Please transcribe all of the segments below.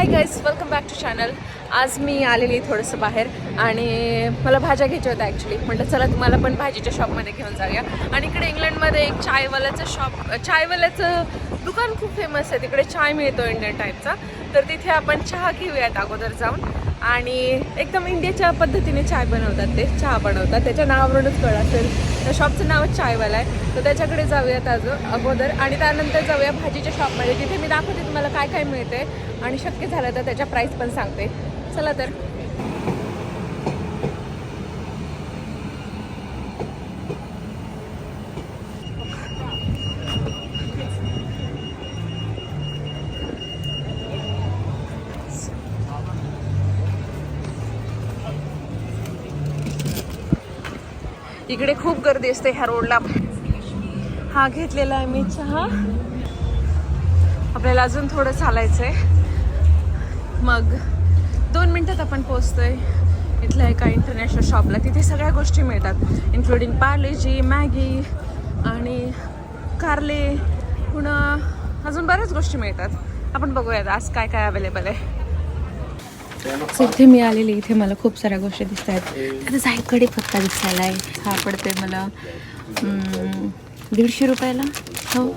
Hi guys welcome back to channel आज मी आलेली थोडंसं बाहेर आणि मला भाज्या घ्यायच्या होत्या ॲक्च्युली म्हटलं चला तुम्हाला पण भाजीच्या शॉपमध्ये घेऊन जाऊया. आणि इकडे इंग्लंडमध्ये एक चायवाल्याचं शॉप चायवाल्याचं दुकान खूप फेमस आहे. तिकडे चाय मिळतो इंडियन टाईपचा तर तिथे आपण चहा घेऊयात अगोदर जाऊन. आणि एकदम इंडियाच्या पद्धतीने चाय बनवतात ते. चहा बनवतात. त्याच्या नावावरूनच कळ असेल. त्या शॉपचं नावच चायवाला आहे. तर त्याच्याकडे जाऊयात अजून अगोदर. आणि त्यानंतर जाऊया भाजीच्या शॉपमध्ये तिथे मी दाखवते तुम्हाला काय काय मिळते आणि शक्य झालं तर त्याच्या प्राईस पण सांगते. चला तर. इकडे खूप गर्दी असते ह्या रोडला. हा घेतलेला आहे मी चहा. आपल्याला अजून थोडं चालायचंय. मग दोन मिनटात आपण पोचतोय इथल्या एका इंटरनॅशनल शॉपला तिथे सगळ्या गोष्टी मिळतात इन्क्लुडिंग पार्लेजी मॅगी आणि कारले पुन्हा अजून बऱ्याच गोष्टी मिळतात. आपण बघूयात आज काय काय अवेलेबल आहे. So, इथे मी आलेली इथे मला खूप साऱ्या गोष्टी दिसत आहेत आता जाई पत्ता दिसायला आहे हा पडते मला दीडशे रुपयाला? हो.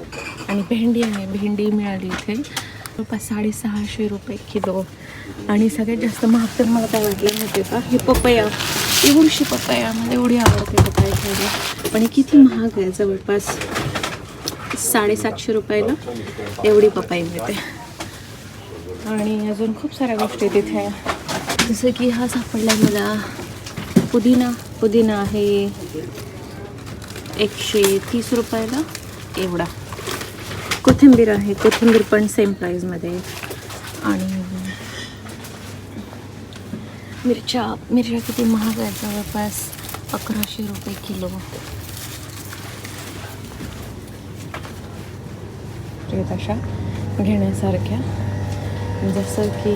आणि भेंडी आहे भेंडी मिळाली इथे. जवळपास साडेसहाशे रुपये किलो. आणि सगळ्यात जास्त महाग तर मला काय वाटलं माहिती का? हे पपया. एवढीशी पपया. मला एवढी आवडते पपया खायला. पण हे किती महाग आहे जवळपास. साडेसातशे रुपयाला एवढी पपाई मिळते. आणि अजून खूप साऱ्या गोष्टी तिथे जसं की हा सापडला मला पुदिना पुदिना आहे. एकशे तीस रुपयाला एवढा. कोथिंबीर आहे. कोथिंबीर पण सेम प्राईजमध्ये आणि मिरच्या मिरच्या किती महाग आहेत जवळपास? अकराशे रुपये किलो. अशा घेण्यासारख्या. म्हणजे जसं की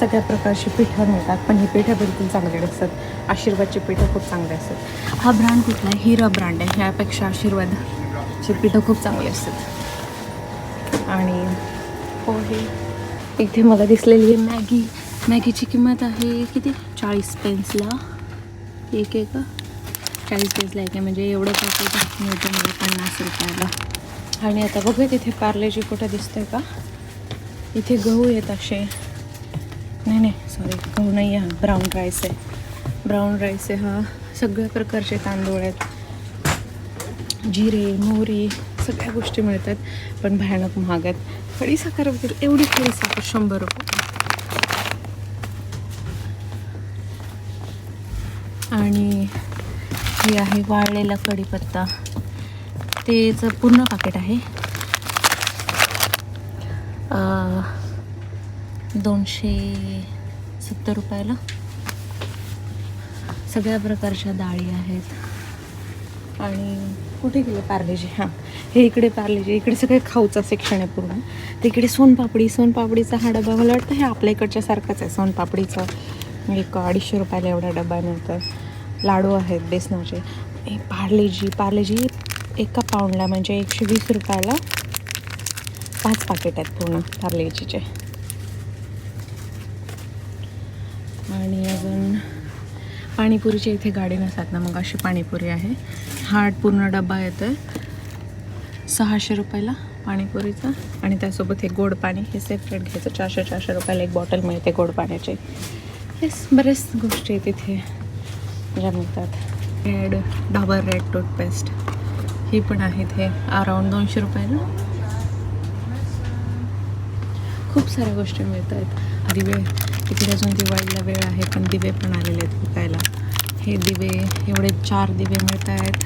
सगळ्या प्रकारची पिठं मिळतात पण ही पिठं बिलकुल चांगली नसतात. आशीर्वादची पिठं खूप चांगली असतात. हा ब्रँड कुठला आहे? हिरा ब्रँड आहे. ह्यापेक्षा आशीर्वादची पिठं खूप चांगली असतात. आणि हो, पोहे इथे मला दिसलेली आहे मॅगी. मॅगीची किंमत आहे किती? चाळीस पेन्सला. एक आहे का? चाळीस पेन्सला एक आहे. म्हणजे एवढं पॅकेट मिळतं मला पन्नास रुपयाला. आणि आता बघूया तिथे पार्लेजी कुठं दिसतंय का? इथे गहू आहेत असे नाही नाही सॉरी गहू नाही आहे ब्राऊन राईस आहे. ब्राऊन राईस आहे हा. सगळ्या प्रकारचे तांदूळ आहेत. जिरे मोहरी सगळ्या गोष्टी मिळतात पण भयानक महाग आहेत. खडीसाखर वगैरे एवढी खडीसाखर शंभर रुपये. आणि हे आहे वाळलेला कढीपत्ता. तेचं पूर्ण पाकिट आहे. दोनशे सत्तर रुपयाला. सगळ्या प्रकारच्या डाळी आहेत. आणि कुठे गेले पार्लेजी? हां हे इकडे पार्लेजी इकडे सगळे खाऊचा सेक्शन आहे पूर्ण. तिकडे सोनपापडी सोनपापडीचा हा डबा मला वाटतं हे आपल्या इकडच्या सारखाच आहे. सोनपापडीचा एक अडीचशे रुपयाला एवढा डबा मिळतो लाडू आहेत बेसनाचे. हे पार्लेजी पार्लेजी एका पाऊंडला म्हणजे एकशे वीस रुपयाला पाच पाकिट आहेत पूर्ण पार्लेजीचे आणि अजून पाणीपुरीच्या इथे गाडी नसतात ना मग अशी पाणीपुरी आहे. हा पूर्ण डबा येतो आहे सहाशे रुपयाला पाणीपुरीचा आणि त्यासोबत हे गोड पाणी हे सेपरेट घ्यायचं. चारशे चारशे रुपयाला एक बॉटल मिळते गोड पाण्याची. येस बरेच गोष्टी आहेत इथे. ज्या मिळतात. रेड डाबर रेड टूथपेस्ट ही पण आहेत हे. अराऊंड दोनशे रुपयाला. खूप साऱ्या गोष्टी मिळत आहेत दिवे इकडे अजून दिवाळीला वेळ आहे पण दिवे पण आलेले आहेत विकायला. हे दिवे एवढे चार दिवे मिळत आहेत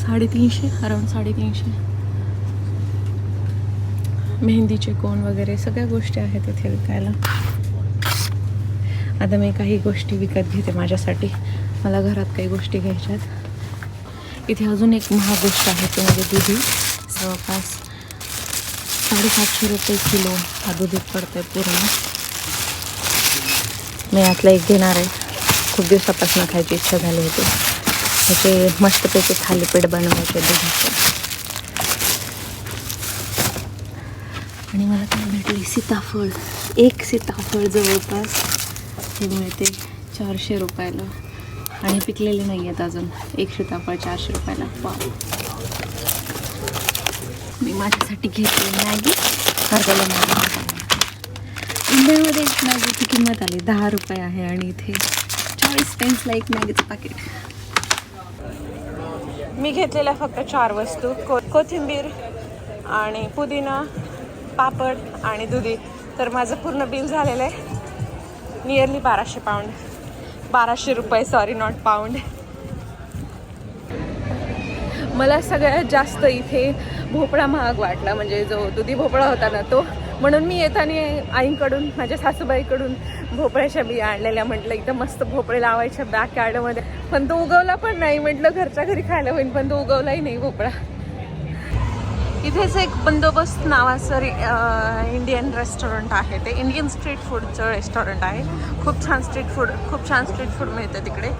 साडेतीनशे अराऊंड साडेतीनशे. मेहंदीचे कोण वगैरे सगळ्या गोष्टी आहेत इथे विकायला. आता मी काही गोष्टी विकत घेते माझ्यासाठी. मला घरात काही गोष्टी घ्यायच्यात. इथे अजून एक महागोष्ट आहे ती म्हणजे दुधी. जवळपास साडेसातशे रुपये किलो हा दुधीत पडतं आहे पूर्ण. मी यातला एक घेणार आहे. खूप दिवसापासून खायची इच्छा झाली होती. त्याचे मस्तपैकी थालीपीठ बनवायचे दुधाचे आणि मला काय भेटले सीताफळ. एक सीताफळ जवळपास. हे मिळते चारशे रुपयाला. आणि पिकलेले नाही आहेत अजून. एक सीताफळ चारशे रुपयाला. पाव मी माझ्यासाठी घेतली मॅगी. अर्ध्याला मॅगी. इंडियामध्ये मॅगीची किंमत आली दहा रुपये आहे आणि इथे चाळीस पेन्सला एक मॅगीचं पाकिट मी घेतलेल्या फक्त चार वस्तू. को कोथिंबीर आणि पुदिना पापड आणि दुधी. तर माझं पूर्ण बिल झालेलं आहे. नियरली बाराशे पाऊंड बाराशे रुपये सॉरी नॉट पाऊंड मला सगळ्यात जास्त इथे भोपळा महाग वाटला. म्हणजे जो दुधी भोपळा होता ना तो. म्हणून मी येताना आईकडून माझ्या सासूबाईकडून भोपळ्याच्या बिया आणलेल्या. म्हटलं एकदम मस्त भोपळे लावायच्या बॅक यार्डमध्ये पण तो उगवला पण नाही. म्हटलं घरच्या घरी खायला होईल पण तो उगवलाही नाही भोपळा. इथेच एक बंदोबस्त नावाचं इंडियन रेस्टॉरंट आहे. ते इंडियन स्ट्रीट फूडचं रेस्टॉरंट आहे. खूप छान स्ट्रीट फूड खूप छान स्ट्रीट फूड मिळतं तिकडे.